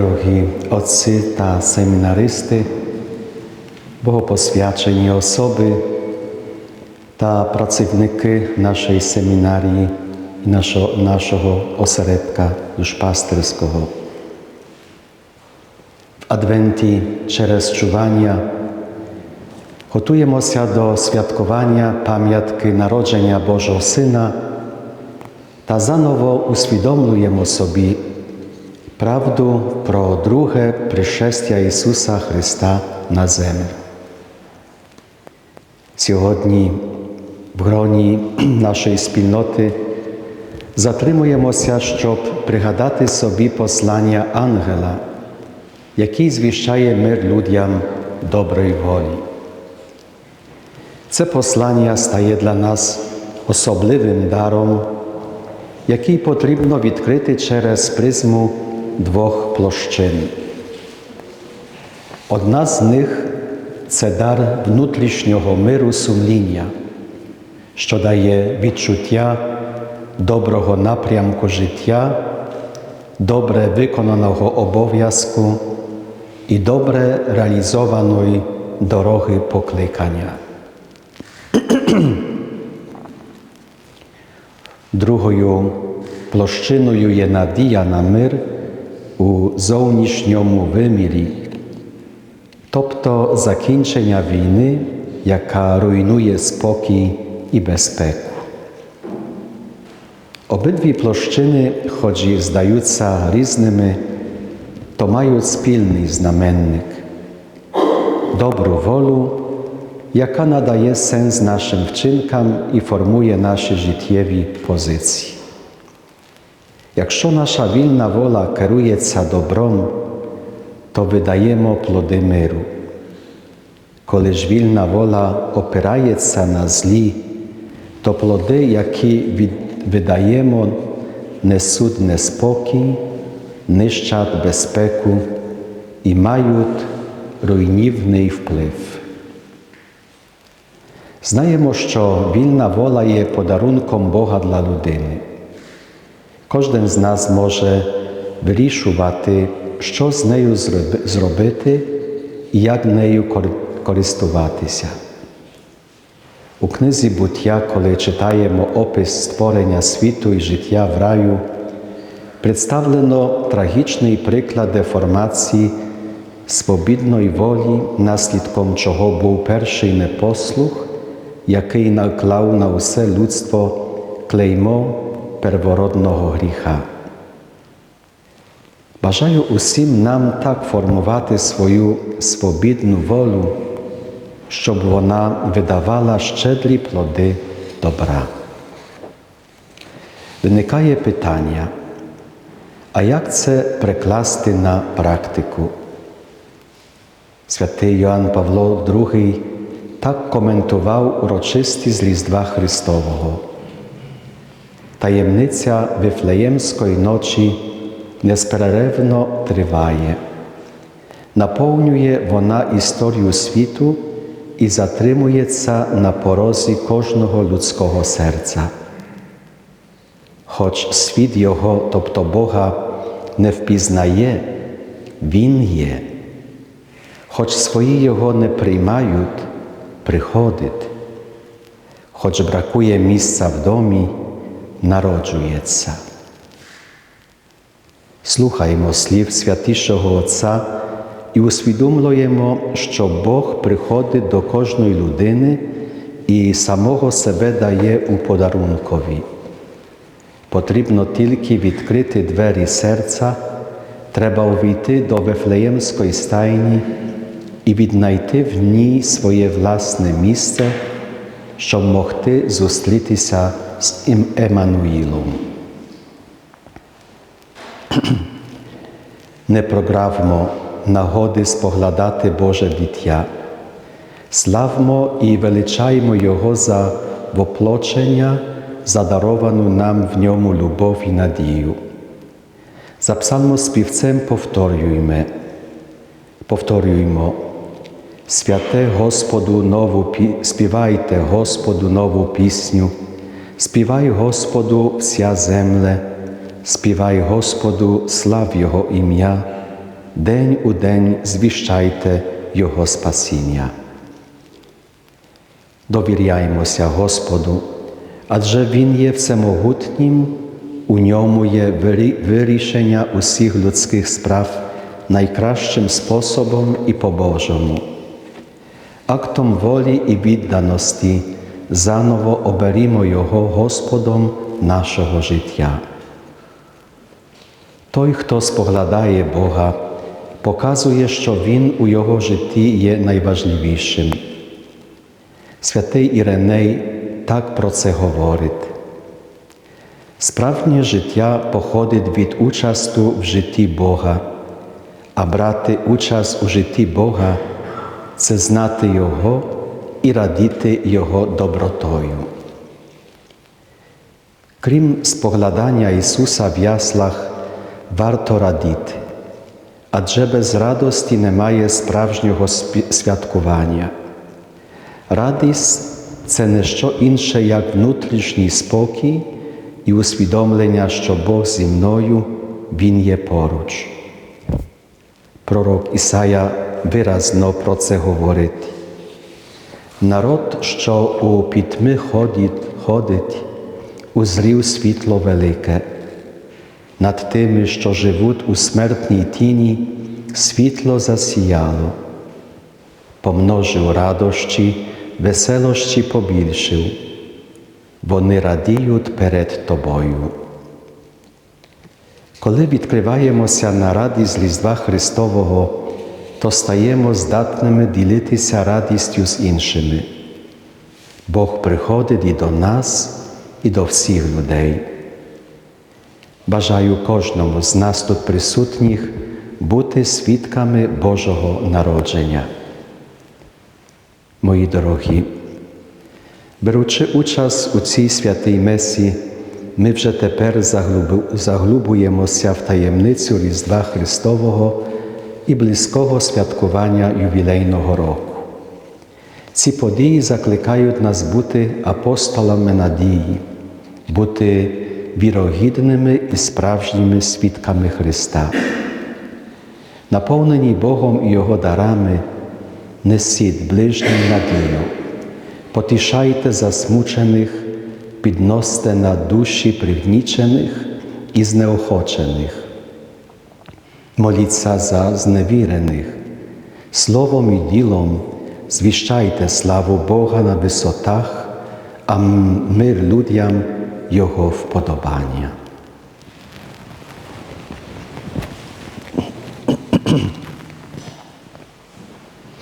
дорогі отці та семінаристи, богопосвячені особи та працівники нашої семінарії і нашого, нашого осередка душпастерського. В Адвенті через чування готуємося до святкування пам'ятки народження Божого Сина та заново усвідомлюємо собі правду про друге пришестя Ісуса Христа на землю. Сьогодні в гроні нашої спільноти затримуємося, щоб пригадати собі послання ангела, який звіщає мир людям доброї волі. Це послання стає для нас особливим даром, який потрібно відкрити через призму двох площин. Одна з них це дар внутрішнього миру сумління, що дає відчуття доброго напрямку життя, добре виконаного обов'язку і добре реалізованої дороги покликання. Другою площиною є надія на мир u żołnierz wymili. Tobto zakieńczenia winy, jaka rujnuje spokój i bezpeku. Obydwie ploszczyny, choć zdająca różnymi, to mają spilny znamiennik. Dobrą wolu, jaka nadaje sens naszym wczynkom i formuje nasze żytiewi pozycji. Якщо наша вільна воля керується добром, то видаємо плоди миру. Коли ж вільна воля опирається на злі, то плоди, які видаємо, несуть неспокій, нищать безпеку і мають руйнівний вплив. Знаємо, що вільна воля є подарунком Бога для людини. Кожен з нас може вирішувати, що з нею зробити і як нею користуватися. У книзі буття, коли читаємо опис створення світу і життя в раю, представлено трагічний приклад деформації свобідної волі, наслідком чого був перший непослух, який наклав на усе людство клеймо первородного гріха. Бажаю усім нам так формувати свою свобідну волю, щоб вона видавала щедрі плоди добра. Виникає питання, а як це прикласти на практику? Святий Йоанн Павло II так коментував урочистість Різдва Христового. Таємниця Вифлеємської ночі несперервно триває, наповнює вона історію світу і затримується на порозі кожного людського серця. Хоч світ Його, тобто Бога, не впізнає, Він є, хоч свої Його не приймають, приходить, хоч бракує місця в домі, народжується. Слухаємо слів святішого Отця і усвідомлюємо, що Бог приходить до кожної людини і самого себе дає у подарункові. Потрібно тільки відкрити двері серця, треба увійти до Вифлеємської стайні і віднайти в ній своє власне місце, щоб могти зустрітися з Еммануїлом. Не програвмо нагоди споглядати Боже дитя, славмо і величаймо Його за воплочення, задаровану нам в ньому любов і надію. За псалмоспівцем повторюємо, повторюємо, святе Господу нову співайте Господу нову пісню, співай Господу вся земле, співай Господу, слав Його ім'я, день у день звіщайте Його спасіння. Довіряємося Господу, адже Він є всемогутнім, у ньому є вирішення усіх людських справ найкращим способом і по-божому. Актом волі і відданості заново оберімо Його Господом нашого життя. Той, хто споглядає Бога, показує, що Він у його житті є найважливішим. Святий Іреней так про це говорить. Справжнє життя походить від участу в житті Бога, а брати участь у житті Бога це знати Його і радіти Його добротою. Крім споглядання Ісуса в яслах, варто радіти, адже без радості немає справжнього святкування. Радість це не що інше, як внутрішній спокій і усвідомлення, що Бог зі мною, Він є поруч. Пророк Ісая виразно про це говорить. Народ, що у пітьми ходить, ходить, узрів світло велике. Над тими, що живуть у смертній тіні, світло засіяло, помножив радощі, веселощі побільшив, вони радіють перед тобою. Коли відкриваємося на радість Різдва Христового, то стаємо здатними ділитися радістю з іншими. Бог приходить і до нас, і до всіх людей. Бажаю кожному з нас тут присутніх бути свідками Божого народження. Мої дорогі, беручи участь у цій святій месі, ми вже тепер заглубуємося в таємницю Різдва Христового і близького святкування ювілейного року. Ці події закликають нас бути апостолами надії, бути вірогідними і справжніми свідками Христа. Наповнені Богом і Його дарами, несіть ближнім надію, потішайте засмучених, підносьте на душі пригнічених і знеохочених. Моліться за зневірених, словом і ділом звіщайте славу Бога на висотах, а мир людям Його вподобання.